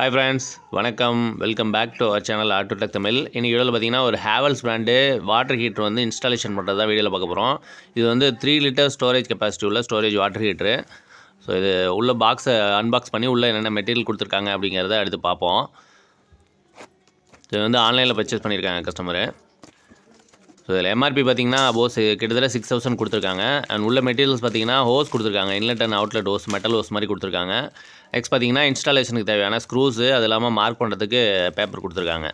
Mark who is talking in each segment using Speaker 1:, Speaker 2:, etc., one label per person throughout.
Speaker 1: Hi friends வணக்கம். Welcome back to our channel auto tech Tamil இன்னைக்கு வீடியோவில் பார்த்தீங்கன்னா ஒரு ஹேவல்ஸ் பிராண்டு வாட்டர் ஹீட்டர் வந்து இன்ஸ்டாலேஷன் பண்ணுறது தான் வீடியோவில் பார்க்க போகிறோம் இது வந்து த்ரீ லிட்டர் ஸ்டோரேஜ் கெப்பாசிட்டி உள்ள ஸ்டோரேஜ் வாட்டர் ஹீட்ரு ஸோ இது உள்ள பாக்ஸை அன்பாக்ஸ் பண்ணி உள்ளே என்னென்ன மெட்டீரியல் கொடுத்துருக்காங்க அப்படிங்கிறத எடுத்து பார்ப்போம். இது வந்து ஆன்லைனில் பர்ச்சேஸ் பண்ணியிருக்காங்க கஸ்டமரு ஸோ இதில் எம்ஆர்பி பார்த்தீங்கன்னா போஸ் கிட்டத்தட்ட சிக்ஸ் தௌசண்ட் கொடுத்துருக்காங்க. அண்ட் உள்ள மெட்டீரியல்ஸ் பார்த்தீங்கன்னா ஹோஸ் கொடுத்துருக்காங்க. Inlet and outlet hose metal hose மாதிரி கொடுத்துருக்காங்க. நெக்ஸ்ட் பார்த்தீங்கன்னா இன்ஸ்டாலேஷனுக்கு தேவையான ஸ்க்ரூஸு அது இல்லாமல் மார்க் பண்ணுறதுக்கு பேப்பர் கொடுத்துருக்காங்க.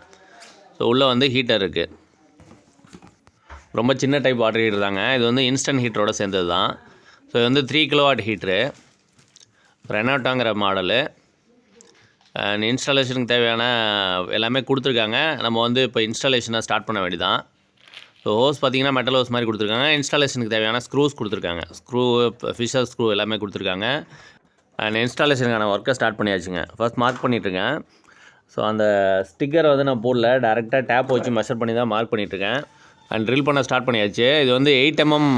Speaker 1: ஸோ உள்ளே வந்து ஹீட்டர் இருக்குது ரொம்ப சின்ன டைப் வாட்டர் ஹீட்டர் தாங்க. இது வந்து இன்ஸ்டன்ட் ஹீட்டரோட சேர்ந்தது தான் ஸோ இது வந்து த்ரீ கிலோவாட் ஹீட்ரு ரெனாட்டாங்கிற மாடலு அண்ட் இன்ஸ்டாலேஷனுக்கு தேவையான எல்லாமே கொடுத்துருக்காங்க. நம்ம வந்து இப்போ இன்ஸ்டாலேஷனை ஸ்டார்ட் பண்ண வேண்டியதான் ஸோ ஹோஸ் பார்த்தீங்கன்னா மெட்டல் ஹோஸ் மாதிரி கொடுத்துருக்காங்க. இன்ஸ்டாலேஷனுக்கு தேவையான ஸ்க்ரூஸ் கொடுத்துருக்காங்க. ஸ்க்ரூ ஃபிஷர் ஸ்க்ரூ எல்லாமே கொடுத்துருக்காங்க. அண்ட் இன்ஸ்டாலேஷனுக்கான ஒர்க்கை ஸ்டார்ட் பண்ணியாச்சுங்க. ஃபஸ்ட் மார்க் பண்ணிட்டுருக்கேன். ஸோ அந்த ஸ்டிக்கரை வந்து நான் போடல. டேரெக்டாக டேப் வச்சு மெஷர் பண்ணி தான் மார்க் பண்ணிட்டுருக்கேன். அண்ட் ட்ரில் பண்ண ஸ்டார்ட் பண்ணியாச்சு. இது வந்து எயிட் எம்எம்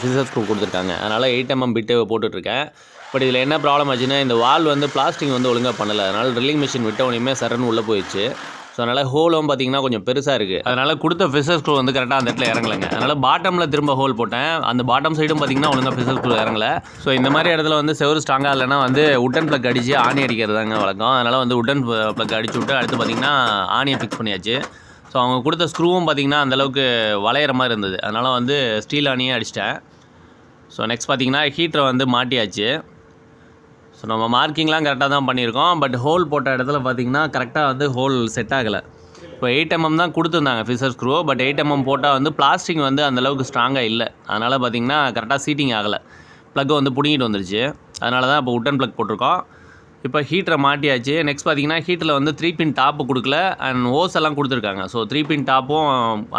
Speaker 1: ஃபிஷர் ஸ்க்ரூ கொடுத்துருக்காங்க. அதனால் எயிட் எம்எம் பிட்டு போட்டுட்ருக்கேன் பட் இதில் என்ன ப்ராப்ளம் ஆச்சுன்னா இந்த வால் வந்து பிளாஸ்டிக் வந்து ஒழுங்காக பண்ணலை. அதனால் ட்ரில்லிங் மிஷின் விட்ட உடனே சரன்னு உள்ளே போயிடுச்சு. ஸோ அதனால் ஹோலும் பார்த்தீங்கன்னா கொஞ்சம் பெருசாக இருக்குது அதனால் கொடுத்த ஃபிஷர் ஸ்க்ரூ வந்து கரெக்டாக அந்த இடத்துல இறங்கலைங்க. அதனால் பாட்டமில் திரும்ப ஹோல் போட்டேன். அந்த பாட்டம் சைடும் பார்த்தீங்கன்னா ஒழுங்காக ஃபிஷர் ஸ்க்ரூ இறங்கல. ஸோ இந்த மாதிரி இடத்துல வந்து செவரு ஸ்ட்ராங்காக இல்லைனா வந்து உட்டன் ப்ளக் அடித்து ஆணி அடிக்கிறது தாங்க வழக்கம். அதனால் வந்து உட்டன் ப்ளக் அடிச்சு விட்டு அடுத்து பார்த்தீங்கன்னா ஆணியை ஃபிக்ஸ் பண்ணியாச்சு. ஸோ அவங்க கொடுத்த ஸ்க்ரூவும் பார்த்தீங்கன்னா அந்தளவுக்கு வளையிற மாதிரி இருந்தது. அதனால் வந்து ஸ்டீல் ஆணியே அடிச்சிட்டேன். ஸோ நெக்ஸ்ட் பார்த்தீங்கன்னா ஹீட்டரை வந்து மாட்டியாச்சு. ஸோ நம்ம மார்க்கிங்லாம் கரெக்டாக தான் பண்ணியிருக்கோம். பட் ஹோல் போட்ட இடத்துல பார்த்தீங்கன்னா கரெக்டாக வந்து ஹோல் செட் ஆகலை. இப்போ எயிட் எம்எம் தான் கொடுத்துருந்தாங்க fisher screw but eight mm போட்டால் வந்து பிளாஸ்டிக் வந்து அந்தளவுக்கு ஸ்ட்ராங்காக இல்லை. அதனால் பார்த்தீங்கன்னா கரெக்டாக சீட்டிங் ஆகலை. ப்ளக் வந்து பிடிங்கிட்டு வந்துருச்சு. அதனால தான் இப்போ உட்டன் ப்ளக் போட்டிருக்கோம். இப்போ ஹீட்டரை மாட்டியாச்சு. நெக்ஸ்ட் பார்த்தீங்கன்னா ஹீட்டரில் வந்து த்ரீ பின் டாப்பு கொடுக்கல. அண்ட் ஓஸ் எல்லாம் கொடுத்துருக்காங்க. ஸோ த்ரீ பின் டாப்பும்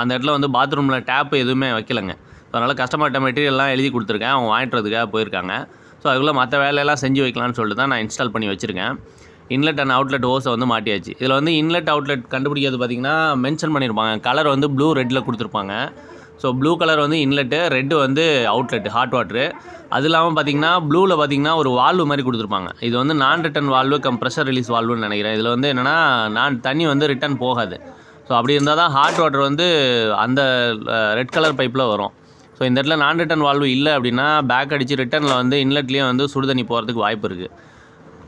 Speaker 1: அந்த இடத்துல வந்து பாத்ரூமில் டேப்பு எதுவுமே வைக்கலைங்க. அதனால் கஸ்டமர்கிட்ட மெட்டீரியல்லாம் எழுதி கொடுத்துருக்கேன். அவங்க வாங்கிட்டு வரதுக்காக போயிருக்காங்க. ஸோ அதுக்குள்ளே மற்ற வேலையெல்லாம் செஞ்சு வைக்கலாம்னு சொல்லிட்டு தான் நான் இன்ஸ்டால் பண்ணி வச்சுருக்கேன். இன்லெட் அண்ட் அவுட்லெட் ஓஸை வந்து மாட்டியாச்சு. இதில் வந்து இன்லெட் அவுட்லெட் கண்டுபிடிக்கிறது பார்த்திங்கன்னா மென்ஷன் பண்ணியிருப்பாங்க கலர் வந்து ப்ளூ ரெட்டில் கொடுத்துருப்பாங்க. ஸோ ப்ளூ கலர் வந்து இன்லெட்டு ரெட்டு வந்து அவுட்லெட் ஹாட் வாட்ரு அது இல்லாமல் பார்த்தீங்கன்னா ப்ளூவில் பார்த்தீங்கன்னா ஒரு வால்வு மாதிரி கொடுத்துருப்பாங்க. இது வந்து நான் return valve cum pressure release வால்வுன்னு நினைக்கிறேன். இதில் வந்து என்னென்னா நான் தண்ணி வந்து ரிட்டன் போகாது. ஸோ அப்படி இருந்தால் தான் ஹாட் வாட்டர் வந்து அந்த ரெட் கலர் பைப்பில் வரும். ஸோ இந்த இடத்துல நான் ரிட்டன் வால்வு இல்லை அப்படின்னா பேக் அடித்து ரிட்டனில் வந்து இன்லெட்லேயே வந்து சுடு தண்ணி போகிறதுக்கு வாய்ப்பு இருக்குது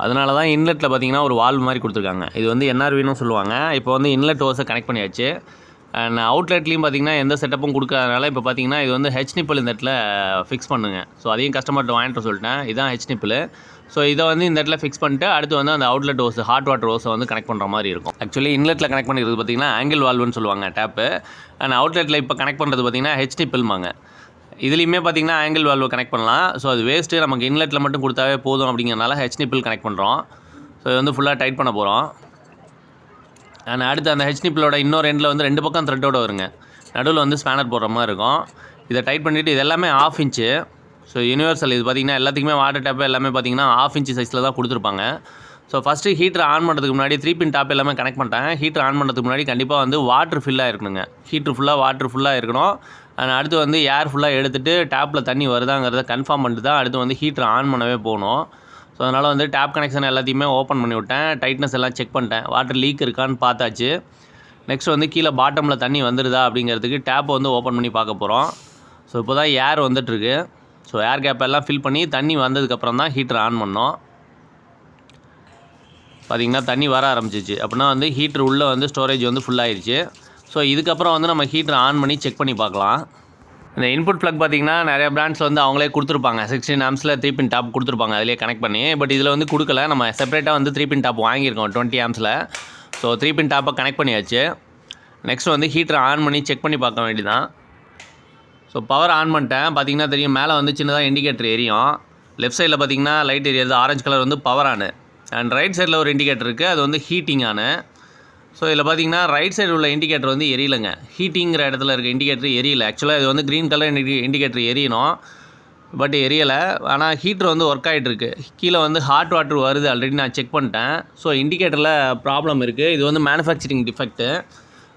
Speaker 1: அதனால தான் இன்லெட்டில் பார்த்தீங்கன்னா ஒரு வால்வு மாதிரி கொடுத்துருக்காங்க. இது வந்து என்ஆர்வின்னு சொல்லுவாங்க. இப்போ வந்து இன்லெட் ஓஸை கனெக்ட் பண்ணியாச்சு. அண்ட் அவுட்லெட்லேயும் பார்த்தீங்கன்னா எந்த செட்டப்பும் கொடுக்காதனால இப்போ பார்த்தீங்கன்னா இது வந்து ஹெச் நிப்பிள் இந்த இடத்துல ஃபிக்ஸ் பண்ணுங்க. ஸோ அதையும் கஸ்டமர்கிட்ட வாங்கிட்டு சொல்லிட்டேன். இதான் ஹெச் நிப்பிள் ஸோ இதை வந்து இந்த இடத்துல ஃபிக்ஸ் பண்ணிட்டு அடுத்து வந்து அந்த அவுட்லெட் ஓஸ் ஹாட் வாட்டர் ஓஸை வந்து கனெக்ட் பண்ணுற மாதிரி இருக்கும். ஆக்சுவலி இன்லெட்டில் கனெக்ட் பண்ணிக்கிறது பார்த்தீங்கன்னா ஆங்கிள் வால்வுன்னு சொல்லுவாங்க டேப்பு அண்ட் அவுட்லெட்டில் இப்போ கனெக்ட் பண்ணுறது பார்த்தீங்கன்னா ஹெச் நிப்பிள்மாங்க இதுலேயுமே பார்த்திங்கன்னா ஆங்கிள் வால்வு கனெக்ட் பண்ணலாம். ஸோ அது வேஸ்ட்டு நமக்கு இன்லெட்டில் மட்டும் கொடுத்தாவே போதும் அப்படிங்கிறனால ஹெச் நிப்பிள் கனெக்ட் பண்ணுறோம் ஸோ இது வந்து ஃபுல்லாக டைட் பண்ண போகிறோம் அண்ட் அடுத்து அந்த ஹெச் நிப்பிளோட இன்னொரு எண்டில் வந்து ரெண்டு பக்கம் த்ரெட்டோட வருங்க. நடுவில் வந்து ஸ்பேனர் போடுற மாதிரி இருக்கும். இதை டைட் பண்ணிவிட்டு இது எல்லாமே ஆஃப் இன்ச்சு ஸோ யூனிவர்சல் இது பார்த்திங்கன்னா எல்லாத்துக்குமே வாட்டர் டேப்பு எல்லாமே பார்த்திங்கன்னா ஆஃப் இன்ச்சு சைஸில் தான் கொடுத்துருப்பாங்க. ஸோ ஃபஸ்ட்டு ஹீட்டர் ஆன் பண்ணுறதுக்கு முன்னாடி த்ரீ பின் டாப் எல்லாமே கனெக்ட் பண்ணிட்டாங்க ஹீட்டர் ஆன் பண்ணுறதுக்கு முன்னாடி கண்டிப்பாக வந்து வாட்ரு ஃபில்லாக இருக்கணுங்க. ஹீட்ரு ஃபுல்லாக வாட்ரு ஃபுல்லாக இருக்கணும். அண்ட் அடுத்து வந்து ஏர் ஃபுல்லாக எடுத்துகிட்டு டேப்பில் தண்ணி வருதாங்கிறத கன்ஃபார்ம் பண்ணிட்டு தான் அடுத்து வந்து ஹீட்டர் ஆன் பண்ணவே போகணும். ஸோ அதனால் வந்து டேப் கனெக்ஷன் எல்லாத்தையுமே ஓப்பன் பண்ணி விட்டேன். டைட்னஸ் எல்லாம் செக் பண்ணிட்டேன். வாட்டர் லீக் இருக்கான்னு பார்த்தாச்சு. நெக்ஸ்ட் வந்து கீழே பாட்டமில் தண்ணி வந்துடுதா அப்படிங்கிறதுக்கு டேப்பை வந்து ஓப்பன் பண்ணி பார்க்க போகிறோம் ஸோ இப்போ தான் ஏர் வந்துட்டுருக்கு ஸோ ஏர் கேப் எல்லாம் ஃபில் பண்ணி தண்ணி வந்ததுக்கப்புறம் தான் ஹீட்டர் ஆன் பண்ணோம். பார்த்திங்கன்னா தண்ணி வர ஆரம்பிச்சிச்சு. அப்படின்னா வந்து ஹீட்ரு உள்ளே வந்து ஸ்டோரேஜ் வந்து ஃபுல்லாகிடுச்சு ஸோ இதுக்கப்புறம் வந்து நம்ம ஹீட்டரை ஆன் பண்ணி செக் பண்ணி பார்க்கலாம். இந்த இன்புட் ப்ளக் பார்த்திங்கன்னா நிறைய பிராண்ட்ஸ் வந்து அவங்களே கொடுத்துருப்பாங்க. சிக்ஸ்டீன் ஆம்ஸில் த்ரீ பின் டாப் கொடுத்துருப்பாங்க. அதிலே கனெக்ட் பண்ணி. பட் இதில் வந்து கொடுக்கல. நம்ம செப்பரேட்டாக வந்து த்ரீ பின் டாப் வாங்கியிருக்கோம் டுவெண்ட்டி ஆம்ஸில் ஸோ த்ரீ பின் டாப்பை கனெக்ட் பண்ணியாச்சு. நெக்ஸ்ட் வந்து ஹீட்டரை ஆன் பண்ணி செக் பண்ணி பார்க்க வேண்டியதான் ஸோ பவர் ஆன் பண்ணிட்டேன். பார்த்திங்கன்னா தெரியும். மேலே வந்து சின்னதாக இண்டிகேட்டர் எரியும். லெஃப்ட் சைடில் பார்த்தீங்கன்னா லைட் எரியாது. ஆரஞ்சு கலர் வந்து பவர் ஆனு அண்ட் ரைட் சைடில் ஒரு இண்டிகேட்டர் இருக்குது அது வந்து ஹீட்டிங்கான ஸோ இதில் பார்த்தீங்கன்னா ரைட் சைடு உள்ள இண்டிகேட்டர் வந்து எரியலைங்க. ஹீட்டிங்கிற இடத்துல இருக்க இண்டிகேட்டர் எரியல. ஆக்சுவலாக இது வந்து க்ரீன் கலர் இண்டி இண்டிகேட்டர் எரியணும். பட் எரியலை. ஆனால் ஹீட்ரு வந்து ஒர்க் ஆகிட்டுருக்கு கீழே வந்து ஹாட் வாட்டர் வருது. ஆல்ரெடி நான் செக் பண்ணிட்டேன். ஸோ இண்டிகேட்டரில் ப்ராப்ளம் இருக்குது இது வந்து மேனுஃபேக்சரிங் டிஃபெக்ட்டு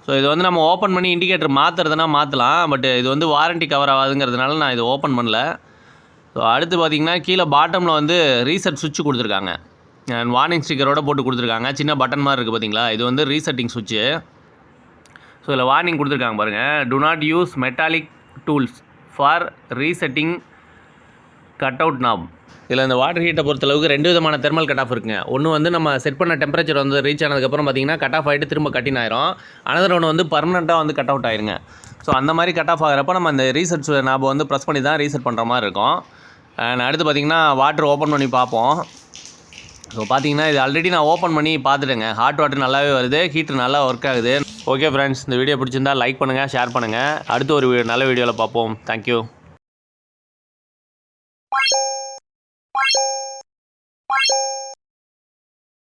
Speaker 1: ஸோ இது வந்து நம்ம ஓப்பன் பண்ணி இண்டிகேட்டர் மாற்றுறதுனா மாற்றலாம் பட் இது வந்து வாரண்டி கவர் ஆகாதுங்கிறதுனால நான் இதை ஓப்பன் பண்ணல. ஸோ அடுத்து பார்த்தீங்கன்னா கீழே பாட்டமில் வந்து ரீசெட் சுவிட்ச் கொடுத்துருக்காங்க. வார்னிங் ஸ்டிக்கரோட போட்டு கொடுத்துருக்காங்க. சின்ன பட்டன் மாதிரி இருக்குது பார்த்தீங்களா இது வந்து ரீசெட்டிங் சுவிட்சு ஸோ இதில் வார்னிங் கொடுத்துருக்காங்க பாருங்கள் do not use metallic tools for resetting cut out knob இதில் இந்த வாட்டர் ஹீட்டை பொறுத்தளவுக்கு ரெண்டு விதமான தெர்மல் கட் ஆஃப் இருக்குங்க. ஒன்று வந்து நம்ம செட் பண்ண டெம்பரேச்சர் வந்து ரீச் ஆனதுக்கப்புறம் பார்த்தீங்கன்னா கட் ஆஃப் ஆகிட்டு திரும்ப கட்டின் ஆயிரும். அனதர் ஒன்று வந்து பர்மனெண்ட்டாக வந்து கட் அவுட் ஆயிருங்க. ஸோ அந்த மாதிரி கட் ஆஃப் ஆகிறப்ப நம்ம அந்த ரீசெட் நாபை வந்து ப்ரெஸ் பண்ணி தான் ரீசெட் பண்ணுற மாதிரி இருக்கும். நான் அடுத்து பார்த்தீங்கன்னா வாட்டர் ஓப்பன் பண்ணி பார்ப்போம். ஸோ பார்த்தீங்கன்னா இது ஆல்ரெடி நான் ஓப்பன் பண்ணி பார்த்துட்டேங்க. ஹாட் வாட்டர் நல்லாவே வருது. ஹீட்டர் நல்லா ஒர்க் ஆகுது. ஓகே ஃப்ரெண்ட்ஸ் இந்த வீடியோ பிடிச்சிருந்தா லைக் பண்ணுங்கள் ஷேர் பண்ணுங்கள் அடுத்து ஒரு நல்ல வீடியோவில் பார்ப்போம். தேங்க்யூ